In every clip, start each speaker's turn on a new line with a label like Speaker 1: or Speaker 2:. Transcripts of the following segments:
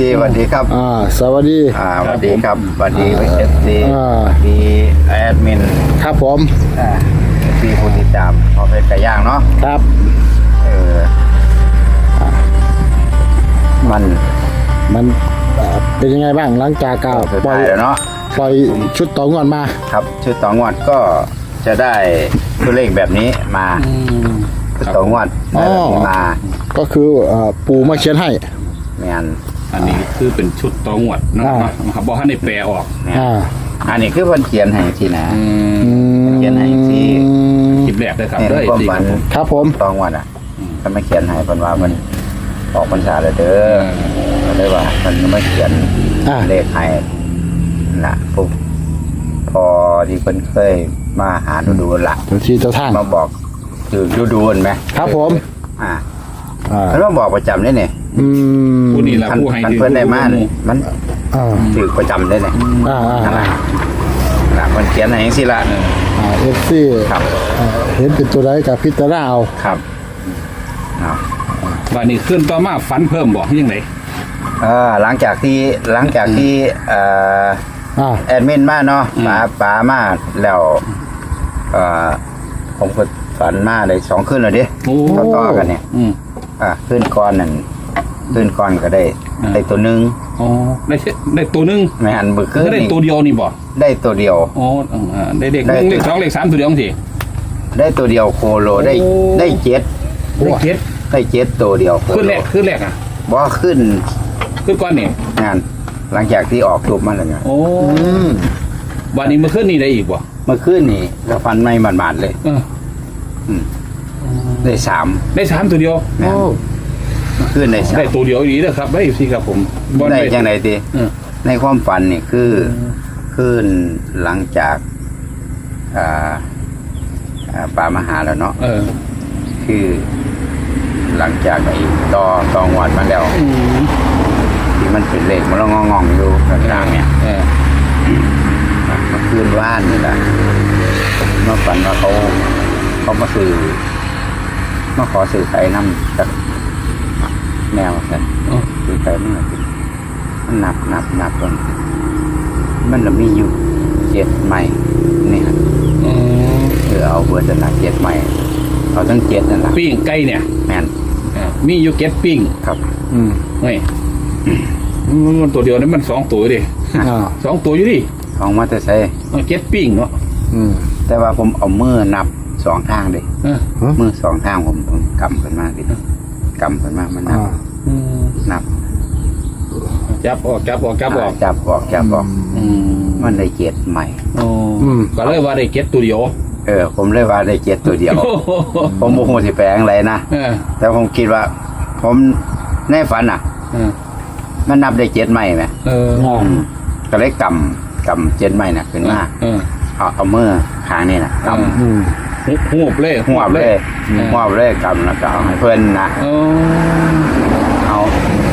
Speaker 1: ดีสวัสดีครับ
Speaker 2: อ่าสวัสดี
Speaker 1: อ่าสวัสดีครับสวัสดีเอฟซี
Speaker 2: อ่า
Speaker 1: ดีแอดมิน
Speaker 2: ครับผม
Speaker 1: อ่าซีผู้ติดตามพอเป็นไก่ย่างเนาะ
Speaker 2: ครับ
Speaker 1: เอออ่ามัน
Speaker 2: มันเอ่อเป็นยังไงบ้างหลังจากก้าว
Speaker 1: สุด
Speaker 2: ปล่อ
Speaker 1: ท้ายยแล้วเนาะ
Speaker 2: ปล่อยชุดต่องอนมา
Speaker 1: ครับชุดต่องวดก็จะได้ตัวเลขแบบนี้มาชุดต่องวดได้แบบนี้มา
Speaker 2: ก็คือเอ่อปูมาเขียนให้
Speaker 1: แมน
Speaker 3: อันนี้คือเป็นชุดตองวดเนาะ
Speaker 2: อ่า
Speaker 3: นะครับบอกให้ในแปลออก
Speaker 1: แม่น
Speaker 2: อ่า
Speaker 1: อันนี้คือเพิ่นเขียนให้ที่นะ
Speaker 3: อืม
Speaker 2: อืม
Speaker 1: เขียนให้ที่
Speaker 3: คลิปแรกเลยครับ
Speaker 1: เนี่ย
Speaker 3: เลย
Speaker 1: ความ
Speaker 3: สิ
Speaker 1: ฝั
Speaker 3: คนรับผม
Speaker 2: ครับผม
Speaker 1: ต่องวดอะถ้าไม่เขียนให้เพิ่นว่ามันออกพรรษาแล้วเด้อก็เลยว่ามันไม่เขียน
Speaker 2: อ่า
Speaker 1: เลขให้นะปุ๊บพอที่เพิ่นเคยมาหาดูดูๆละ
Speaker 2: เจ้าที่เจ้าทาง
Speaker 1: มาบอกคือดูดูๆเห็นไหม
Speaker 2: ครับผม
Speaker 1: อ่า
Speaker 2: อ่า
Speaker 1: เพิ่นมาบอกประจำได้เนี่ย
Speaker 2: อืม
Speaker 3: ผู้นี่ละ
Speaker 1: คัน
Speaker 3: ผู้ให้
Speaker 1: คัน
Speaker 3: ถือ
Speaker 1: เพิ่นได้มาเนี่ยมัน
Speaker 2: อ่า
Speaker 1: ถือประจำได้เนี่ย
Speaker 2: อ่าอ่า
Speaker 1: นั่น
Speaker 2: อ่า
Speaker 1: ล่ะนะมันเขียนให้จังซี่ละ
Speaker 2: อ่าเอฟซี
Speaker 1: ครับ
Speaker 2: เห็นเป็นตัวใดกับพิจารณาเอา
Speaker 1: ครับเอา
Speaker 3: วันนี้ขึ้นต่อมาฝันเพิ่มบอกยังไง
Speaker 1: เออหลังจากที่หลังจากที่เอ่อ
Speaker 2: อ่า
Speaker 1: แอดมินมาเนาะป๋าป๋ามาแล้วเอ่อผมก็ฝันมาได้สองคืนแล้วดิ
Speaker 3: โอ้
Speaker 1: ต่อๆกันเนี่ย
Speaker 3: อืม
Speaker 1: อะขึ้นก้อนนั่นขึ้นก้อนก็ได้
Speaker 3: อืม
Speaker 1: ได้ตัวหนึ่ง
Speaker 3: อ๋อได้เท่ได้ตัวหนึง
Speaker 1: ไม่หันมือขึ้น
Speaker 3: ก็ได้
Speaker 1: นี่
Speaker 3: ตัวเดียวนี่บอก
Speaker 1: ได้ตัวเดียว
Speaker 3: อ๋ออ่าได้เลขห
Speaker 1: ได้
Speaker 3: นึ่งเลขสองเลขสามตัวเดียวสิ
Speaker 1: ได้ตัวเดียวโคโลได้
Speaker 3: โอ้
Speaker 1: ได้เจ็ด
Speaker 3: ได้เจ็ด
Speaker 1: ได้เจ็ดตัวเดียวโค
Speaker 3: ขึ้น
Speaker 1: โล
Speaker 3: แรกขึ้นแรกอะ
Speaker 1: บ่ขึ้น
Speaker 3: ขึ้นก้อนนี่
Speaker 1: งานหลังจากที่ออกทูบมาแล้วไง
Speaker 3: โอ้
Speaker 2: อืม
Speaker 3: วันนี้มาขึ้นนี่ได้อีกบ่
Speaker 1: เมื่อคืนนี่ก็ฟันไม่หมาดๆเลย
Speaker 3: เออ
Speaker 1: ได้สาม
Speaker 3: ได้สามตัวเดียว
Speaker 1: แม่นเมื่อคืนได้สา
Speaker 3: ได้
Speaker 1: ม
Speaker 3: ตัวเดียวอีกเด้อครับได้สิครับผมบ่
Speaker 1: ได้ยังไงดี
Speaker 3: เออ
Speaker 1: ในความฝันนี่คือคืนหลังจากอ่าอ่าป่ามาหาแล้วเนาะ
Speaker 3: เออ
Speaker 1: คือหลังจากไอ้ตอตองวัดมาแล้ว
Speaker 3: อืม
Speaker 1: ที่มันเป็นเลขมันงองๆอยู่กลางๆเนี่ย
Speaker 3: เออ
Speaker 1: เมื่อคืนว่านนี่แหละเมื่อฝันว่าเขาเขามาสื่อ มาขอสื่อไข่น้ำจากแมวกัน
Speaker 3: เออ
Speaker 1: สื่อไข่มันมันนับนับนับกันมันละมีอยู่เจ็ดใหม่นี่ครับ
Speaker 3: เออ
Speaker 1: เออเอาเบอร์จะหนักเจ็ดใหม่เอาทั้งเจ็ดนั่นแหละ
Speaker 3: ปิ้งไก่เนี่ย
Speaker 1: แมน
Speaker 3: เออมีอยู่เก็ตปิ้ง
Speaker 1: ครับ
Speaker 2: อืม
Speaker 3: เฮ้ยมันตัวเดียวนี่มันสองตัวดิ
Speaker 2: อ่า
Speaker 3: สองตัวอยู่ดิ
Speaker 1: ของมาแต่ใส่
Speaker 3: มันเก็ตปิ้งเนาะ
Speaker 2: อืม
Speaker 1: แต่ว่าผมเอามือนับ สองทางเลย
Speaker 3: เออ
Speaker 1: มือสองทางผมผมกำขึ้นมาดิกำขึ้นมามันนับ
Speaker 2: อ่า
Speaker 1: นับ
Speaker 3: จับออกจับออกจับออก
Speaker 1: จับออกจับออก
Speaker 3: อืม
Speaker 1: มันได้เจ็ดใหม่
Speaker 3: โอ้ก็เลยว่าได้เก็ตตัวเดียว
Speaker 1: เออ ผมเลยว่าได้เจ็ดตัวเดียวผมโมโหสิแปลงอะไรนะ
Speaker 3: เออ
Speaker 1: แต่ผมคิดว่า ผมในฝันอะ
Speaker 3: เออ
Speaker 1: มันนับได้เจ็ดใหม่ไหม
Speaker 3: เออ
Speaker 2: อ่า
Speaker 1: ก็เลยกำกำเจ็ดใหม่น่ะขึ้นมา
Speaker 3: เออ
Speaker 1: เอาเอามือข้างนี่น่ะก
Speaker 3: เออ
Speaker 2: อืม
Speaker 3: หูบเลยำ
Speaker 1: หัวบเลยหัวบเลยกำแล้วก็เอาให้เพื่อนนะ
Speaker 3: เออ
Speaker 1: เอา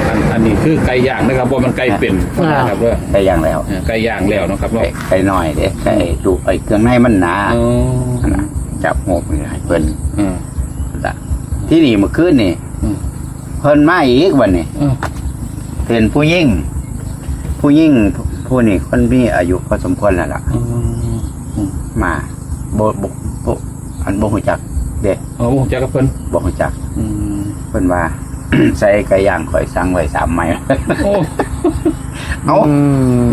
Speaker 3: อันอันนี้คือไก่ย่างนะครับว่ามันไก่เป็นนะครับว่า
Speaker 1: ได้อย่างแล้ว
Speaker 3: เออไก่ย่างแล้วนะครับ
Speaker 1: ไก่
Speaker 3: เนาะ
Speaker 1: ไก่น้อยเด้ไก่ดูไอ้เครื่องในมันหนา
Speaker 3: เออ
Speaker 1: นะจับหัวไปให้เพิ่น
Speaker 3: เออ
Speaker 1: ละที่นี่เมื่อคืนนี่
Speaker 3: อืม
Speaker 1: เพิ่นมาอีกวันนี้
Speaker 3: เออ
Speaker 1: เป็นผู้ยิ่ง ผู้ยิ่งผู้นี่คนมีอายุพอสมควรแล้วล่ะ
Speaker 3: เออ
Speaker 1: มาโบโบโบ อันโบหูจัก เด็ก
Speaker 3: เอาจักกับเพิ่น
Speaker 1: โบหูจัก
Speaker 3: อืม
Speaker 1: เพิ่นว่า ใส่ไก่ย่างข่อยสั่งไว้สามไม้
Speaker 3: โอ้
Speaker 1: เอา
Speaker 2: อืม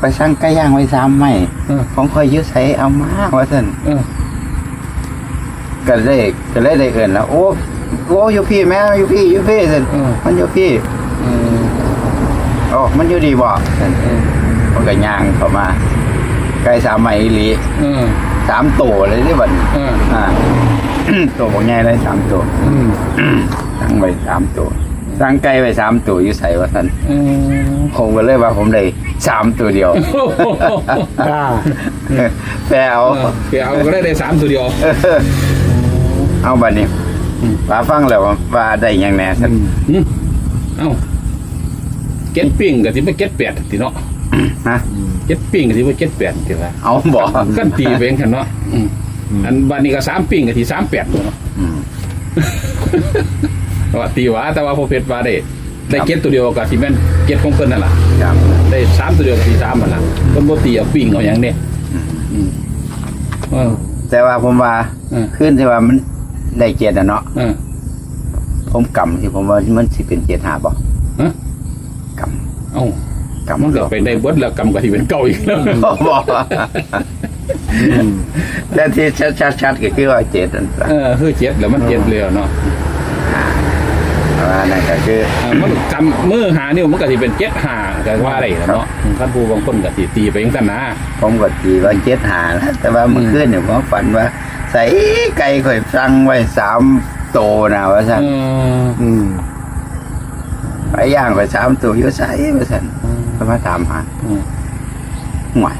Speaker 1: ไปสั่งไก่ย่างไว้สามไม้
Speaker 3: เออ
Speaker 1: ของข่อยอยื้อใส่เอามาว่าซั่น
Speaker 3: เออ
Speaker 1: ก็เลยก็เลยได้เอิ้นแล้วโอ้โอ้อยู่พี่แม่อยู่พี่อยู่พี่ซั่น
Speaker 3: เออ
Speaker 1: มันอยู่พี่
Speaker 3: เออ
Speaker 1: โอ้มันอยู่ดีบ่ซั่น
Speaker 3: เออ
Speaker 1: มันก็ย่างเข้ามา ไก่สามไม้อีหลี
Speaker 3: เออ
Speaker 1: สามตัวเลยที่บัดนี้
Speaker 3: เออ
Speaker 1: อ่า ตัวบอกใหญ่เลยสามตัว
Speaker 2: อืม
Speaker 1: สั่งไว้สามตัวสั่งไก่ไว้สามตัวอยู่ใส่ว่าท่าน
Speaker 3: เออ
Speaker 1: ผมก็เลยว่าผมได้สามตัวเดียว
Speaker 2: อ่า
Speaker 1: แปลเอา
Speaker 3: เออไปเอาก็ได้ได้สามตัวเดียว
Speaker 1: เอาบัดนี้
Speaker 3: อืม
Speaker 1: ป้าฟังแล้วว่าว่าได้หยังแน่ท่าน
Speaker 3: อืมเอ้าเก็ตปิ้งกับที่ไม่เก็ตแปดทีเนาะ
Speaker 1: ฮะ
Speaker 3: เก็ตปิ้งกับที่ไม่เก็ตแปดทีละ
Speaker 1: เอาบอก
Speaker 3: กันตีไปเองกันเนาะอืมอันบานนี้ก็สามปิ้งกับที่สามแปดเนาะ
Speaker 1: อืม
Speaker 3: ว่าตีหว่าแต่ว่าพอเพชรว่าได้ได้เก็ตตัวเดียวกับที่แม่นเก็ตของเพิ่นนั่นล่ะ
Speaker 1: ครับ
Speaker 3: ได้สามตัวเดียวกับที่สามมันล่ะเพิ่นบ่ตีเอาปิ้งเอาหยังเนี่ยอืมเออ
Speaker 1: แต่ว่าผมว่า
Speaker 3: เออ
Speaker 1: ขึ้นที่ว่ามันได้เจ็ดอะเนาะ
Speaker 3: เออ
Speaker 1: ผมกำที่ผมว่ามันสิเป็นเจ็ดหาบ่
Speaker 3: ฮะ
Speaker 1: ก
Speaker 3: เอ้าำ
Speaker 1: กำ
Speaker 3: มันก็ไปได้เบิดแล้วกำกับที่เป็นเก่าอีกแล้ว
Speaker 1: บอกแต่ที่ชัดๆก็คือว่าเจ็ดนั่นแหละ
Speaker 3: เออคือเจ็ดแล้วมันเจ็ดเลยเนาะ
Speaker 1: แต่ว่านั่นก็คือ
Speaker 3: อ่ามันจำมือหานิ้วมันก็สิเป็นเจ็ดหาก็ว่าได้ล่ะเนาะท่านผู้บางคนก็สิตีไปจังซั่นนะ
Speaker 1: ผมก็ตีว่าเจ็ดหานะแต่ว่าเมื่อคืนเนี่ยผมฝันว่า ใส่ไก่ข่อยสั่งไว้สามโตนะว่าสั่น
Speaker 3: เออ
Speaker 2: อืม
Speaker 1: ไปย่างไปสามตัวอยู่ใส่ว่าสั่น ก็มาถามหา
Speaker 3: อืม
Speaker 1: ห่วย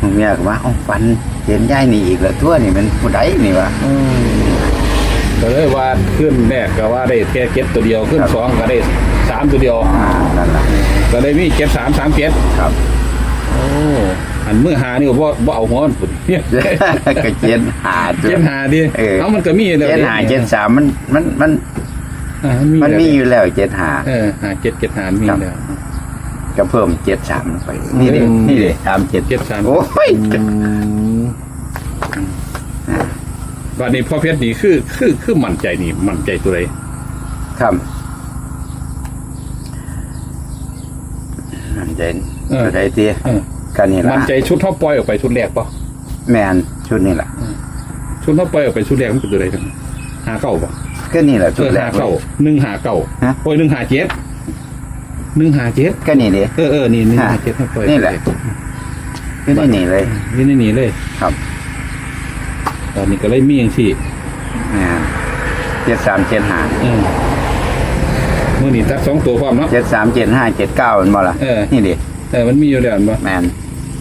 Speaker 1: ผมเมียก็ว่าเอ้าฝันเห็นยายนี่อีกแล้วทั่วนี่มันผู้ใดนี่วะ
Speaker 3: อืมก็เลยว่าขึ้นแรกก็ว่าได้แค่เก็ตตัวเดียวขึ้น
Speaker 1: ครับ
Speaker 3: สองก็ได้สามตัวเดียว
Speaker 1: อ่านั่นแหละ
Speaker 3: ก็เลยมีเก็ตสามสามเก็ต
Speaker 1: ครับ
Speaker 3: โอ้อันมือหานี่บ่บ่เอาหัวมันพุ่นเนี่ย
Speaker 1: ก็เจ็ดหาตัว
Speaker 3: เจ็ดหาดิ
Speaker 1: เออ
Speaker 3: เอามันก็มีแล้ว
Speaker 1: เจ็ดหาเจ็ดสามมันมันมัน
Speaker 3: อ่า
Speaker 1: มันมีอยู่แล้วเจ็ดหา
Speaker 3: เออหาเจ็ดเจ็ดหามี
Speaker 1: ครับ
Speaker 3: แล้ว
Speaker 1: ก็เพิ่มเจ็ดสามลงไป นี่เลยนี่เลยสามเจ็ด
Speaker 3: เจ็ดสาม
Speaker 1: โอ้ย
Speaker 2: อืม
Speaker 3: วันนี้พ่อเพชรนี่คือคือคือมั่นใจนี่มั่นใจตัวใด
Speaker 1: ครับมันใจตัวใดตี
Speaker 3: เออ
Speaker 1: กันนี่ละ
Speaker 3: มั่นใจชุดเท่าปล่อยออกไปชุดแรกปะ
Speaker 1: แมนชุดนี่แหละ
Speaker 3: ชุดเท่าปล่อยออกไปชุดแรกมันเป็นตัวใดกันหาเก้าปะ
Speaker 1: ก็นี่แหละ
Speaker 3: เอ
Speaker 1: ชุด
Speaker 3: อ
Speaker 1: แร
Speaker 3: หากเก้าหนึ่งหาเก้า
Speaker 1: ฮะ
Speaker 3: โอ้ยหนึ่งหาเจ็ด หนึ่งหาเจ็ด
Speaker 1: ก็นี่เลย
Speaker 3: เออเออนี่หนึ่งหาเจ็ดเท่าปล่อย
Speaker 1: นี่แหละก็นี่นี่เลย
Speaker 3: นี่นี่นี่เลย
Speaker 1: ครับ
Speaker 3: ตอนนี้ก็เลยมีอย่างที่
Speaker 1: แมนเจ็ดสามเจ็ดห้า
Speaker 3: เออมื่อนี้ตัดสองตัวพร้อมเนาะ
Speaker 1: เจ็ดสามเจ็ดห้าเจ็ดเก้ามันบ่ละ
Speaker 3: เออ
Speaker 1: นี่ดิ
Speaker 3: เออมันมีอยู่แล้วเห็นปะ
Speaker 1: แมน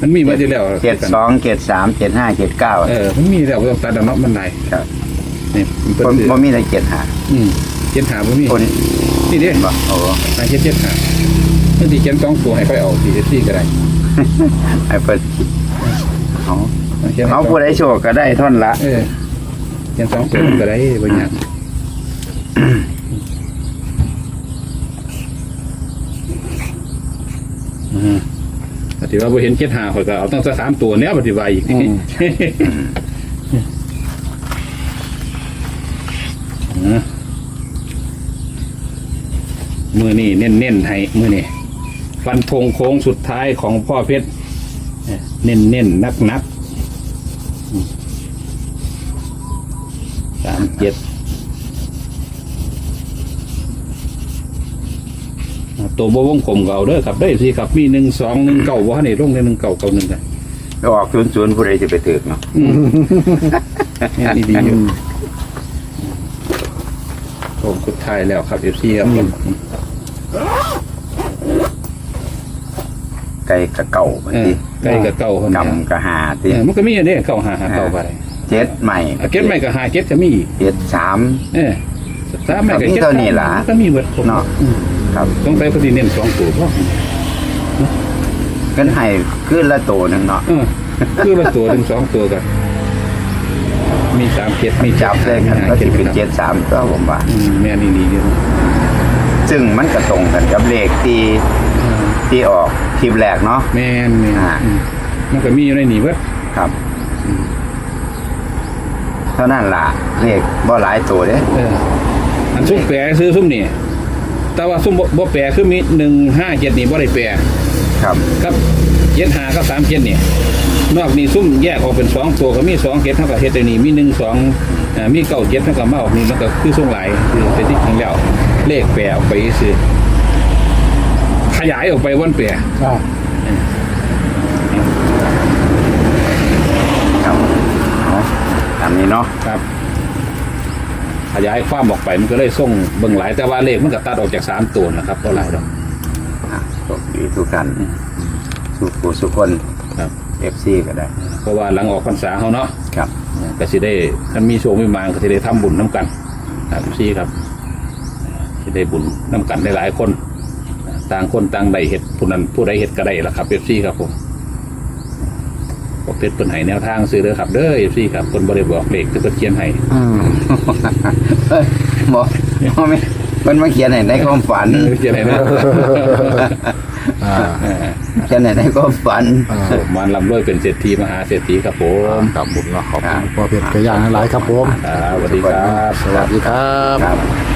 Speaker 3: มันมีมาอยู่แล้ว
Speaker 1: เจ็ดสองเจ็ดสามเจ็ดห้าเจ็ดเก้า
Speaker 3: เออมันมีแล้วบ่ต้องตัดเอาเนาะมันไหน
Speaker 1: ครับ
Speaker 3: นี่มันเป็น
Speaker 1: ผม
Speaker 3: สื่อ
Speaker 1: ผมมีแต่เจ็ดหา
Speaker 3: อืม เจ็ดหาบ่มี
Speaker 1: คน
Speaker 3: นี่เด้
Speaker 1: บ่โอ้
Speaker 3: หาเจ็ดเจ็ดหาบางทีเขียนสองตัวให้ค่อยเอาสี่สี่ก็ได้
Speaker 1: ไอ้เปิดเขา
Speaker 3: ขียนให้
Speaker 1: เขา
Speaker 3: สอง
Speaker 1: ผู้ใดโชคก็ได้ท่อนละ
Speaker 3: เออเขียนสองตัวก็ได้บางอย่างอืมปฏิว่าบ่เห็นเจ็ดหาข่อยก็เอาตั้งแต่สามตัวเนี้ยปฏิวัติอีกทีอื มมือนี่เน้นๆให้มือนี่ฟันธงโค้งสุดท้ายของพ่อเพชรเน้นเน้นนักนักๆสามเจ็ดอ่าตัวบวงกลมเก่าเด้อครับได้สิครับมีหนึ่งสองหนึ่งเก่าว่าในร่องในหนึ่งเก่าเก่าหนึ่งกัน
Speaker 1: ก็ออกศูนย์ศูนย์ผู้ใดจะไปถึกเนาะ
Speaker 3: นี่นี่ดีอยู่ผมสุดท้ายแล้วครับเอฟซีครับผม
Speaker 1: ไก่กะเก่าไป
Speaker 3: เออ
Speaker 1: ที
Speaker 3: ใกล้กับเก่าคนนี้
Speaker 1: กำกะหาที
Speaker 3: เออมันก็มีอันนี้เก่าหาหาเก่าไป
Speaker 1: เจ็ดใหม่
Speaker 3: อะเก็ตไม่กับหาเก็ตก็มีอีก
Speaker 1: เจ็ดสาม
Speaker 3: เออสามไม่กับเก็ต
Speaker 1: ก็มีเท่านี้ล่ะ
Speaker 3: ก็มีเบิดครบ
Speaker 1: เนาะ
Speaker 3: อืม
Speaker 1: ครับ
Speaker 3: ต้องใส่พอดีเน้นสองตัวพ่อ
Speaker 1: กันให้ขึ้นละโตหนึ่งเนาะ
Speaker 3: เออคือละตัวถึงสองตัวกันมีสามเก็ตมี
Speaker 1: จับเลยกัน
Speaker 3: มี
Speaker 1: ก็
Speaker 3: ห้า
Speaker 1: สิเป็น
Speaker 3: จ็
Speaker 1: เจ็
Speaker 3: ด
Speaker 1: ดสามก็ผมว่า
Speaker 3: อืมแม่นี่ดีอยู่
Speaker 1: ซึ่งมันก็ตรงกันกับเลขที่ที่ออกค ลิปแรกเนาะ
Speaker 3: แม่นแม่น
Speaker 1: อ่า
Speaker 3: อืมมันก็มีอยู่ในนี่เบิด
Speaker 1: ครับ เท่านั้นล่ะเลขบ่หลายตัวเด้
Speaker 3: เอออันซุ่มแปรซื้อซุ่มนี่แต่ว่าซุ่มบ่บ่แปรคือมีหนึ่งห้าเจ็ดนี่บ่ได้แปร
Speaker 1: ครับ
Speaker 3: ครับเจ็ดหากับสามเจ็ดนี่นอกนี้ซุ่มแยกออกเป็นสองตัวก็มีสองเจ็ดเท่ากับเฮ็ดในนี่มีหนึ่งสองอ่ามีเก้าเจ็ดเท่ากับมาออกนี่มันก็คือส่งหลายคือเป็นที่จริงแล้วเลขแปรออกไปซื้อข ยายออกไปวันแปร
Speaker 2: อ่า
Speaker 1: ครับเอาตามนี้เนาะ
Speaker 3: ครับ ขยายความออกไปมันก็เลยส่งเบิ่งหลายแต่ว่าเลขมันก็ตัดออกจากสามตัวนะครับก็หลายดอก
Speaker 1: อะโชคดีทุกท่านสุขสุขคน
Speaker 3: ครับ
Speaker 1: เอฟซีก็ได้
Speaker 3: เพราะว่าหลังออกพรรษาเขาเนาะ
Speaker 1: ครับ
Speaker 3: ก็สิได้ถ้ามีโชคมีมางก็สิได้ทำบุญน้ำกันครับซี่ครับสิได้บุญน้ำกันได้หลายคน ต่างคนต่างใดเห็ดผู้นั้นผู้ใดเห็ดก็ได้ละครับเอฟซีครับผมก็เป็นเปินให้แนวทางซื้อเด้อครับ เด้อเอฟซีครับคนบริบอกเลขคือเพิ่นเขียนให้
Speaker 1: อืมเฮ้ยบอกบอกไม่มันมาเขียนให้ในความฝัน
Speaker 3: เขียนอะไรนะ
Speaker 2: อ่า
Speaker 1: เขียนให้ในความฝัน
Speaker 2: อ่า
Speaker 3: โศกมันลำด้วยเป็นเศรษฐีมหาเศรษฐีครับผม
Speaker 2: ครับผมเนาะขอบคุณพ่อเพชรกระย่างหลายครับผม
Speaker 3: ครับสวัสดีครับ
Speaker 2: สวัสดีครับ
Speaker 1: ครับ